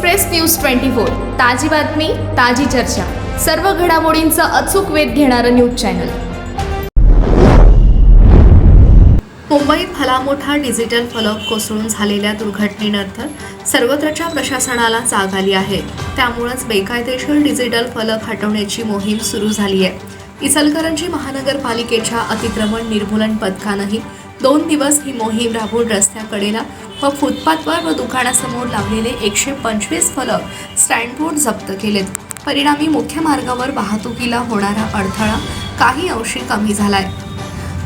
Express news twenty four ताजी बातमी ताजी चर्चा. सर्व घडामोडींचा अचूक वेध घेणारं न्यूज चॅनल. मुंबईत भलामोठा डिजिटल फलक कोसळून झालेल्या दुर्घटनेनंतर सर्वत्रच्या प्रशासनाला जाग आली आहे. त्यामुळेच बेकायदेशीर डिजिटल फलक हटवण्याची मोहीम सुरू झाली आहे इचलकरंजी महानगरपालिकेच्या अतिक्रमण निर्मूलन पथकानंही दोन दिवस ही मोहीम राबवून रस्त्याकडेला व फुटपाथवर व दुकानासमोर लावलेले एकशे पंचवीस फलक स्टँडबोर्ड जप्त केलेत. परिणामी मुख्य मार्गावर वाहतुकीला होणारा अडथळा काही अंशी कमी झालाय.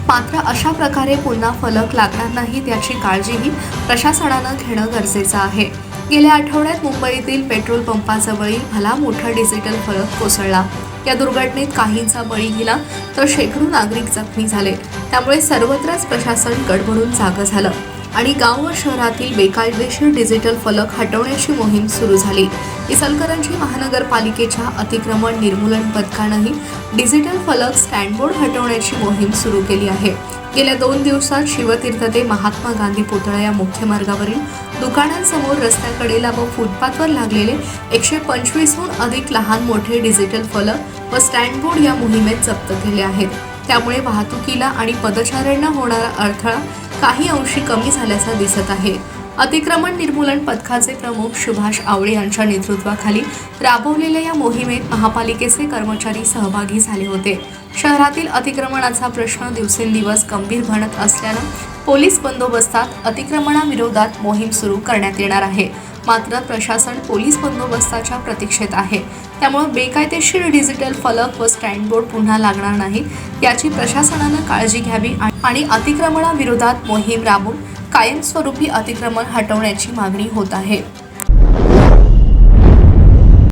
मात्र अशा प्रकारे पुन्हा फलक लागणार नाही त्याची काळजीही प्रशासनानं घेणं गरजेचं आहे. गेल्या आठवड्यात मुंबईतील पेट्रोल पंपाजवळील भला मोठा डिजिटल फलक कोसळला. या दुर्घटनेत काहींचा बळी गेला तर शेकडो नागरिक जखमी झाले. त्यामुळे सर्वत्रच प्रशासन गडबडून जागं झालं. आणि गाव व शहरातील बेकायदेशीर डिजिटल फलक हटवण्याची मोहीम सुरू झाली. इचलकरंजी महानगरपालिकेच्या अतिक्रमण निर्मूलन पथकानंही डिजिटल फलक स्टँडबोर्ड हटवण्याची मोहीम सुरू केली आहे. गेल्या दोन दिवसात शिवतीर्थ ते महात्मा गांधी पुतळा या मुख्य मार्गावरील दुकानांसमोर रस्त्याकडेला व फुटपाथवर लागलेले एकशे पंचवीसहून अधिक लहान मोठे डिजिटल फलक व स्टँडबोर्ड या मोहिमेत जप्त केले आहेत. त्यामुळे वाहतुकीला आणि पदचाऱ्यांना होणारा अडथळा काही अंशी कमी झाल्याचा दिसत आहे. अतिक्रमण निर्मूलन पथकाचे प्रमुख सुभाष आवळे यांच्या नेतृत्वाखाली राबवलेल्या या मोहिमेत महापालिकेचे कर्मचारी सहभागी झाले होते. शहरातील अतिक्रमणाचा प्रश्न दिवसेंदिवस गंभीर बनत असल्यानं पोलीस बंदोबस्तात अतिक्रमणाविरोधात मोहीम सुरू करण्यात येणार आहे. मात्र प्रशासन पोलीस बंदोबस्ताच्या प्रतीक्षेत आहे. त्यामुळे बेकायदेशीर डिजिटल फलक व स्टँडबोर्ड पुन्हा लागणार नाहीत याची प्रशासनानं काळजी घ्यावी आणि अतिक्रमणाविरोधात मोहीम राबवून कायमस्वरूपी अतिक्रमण हटवण्याची मागणी होत आहे.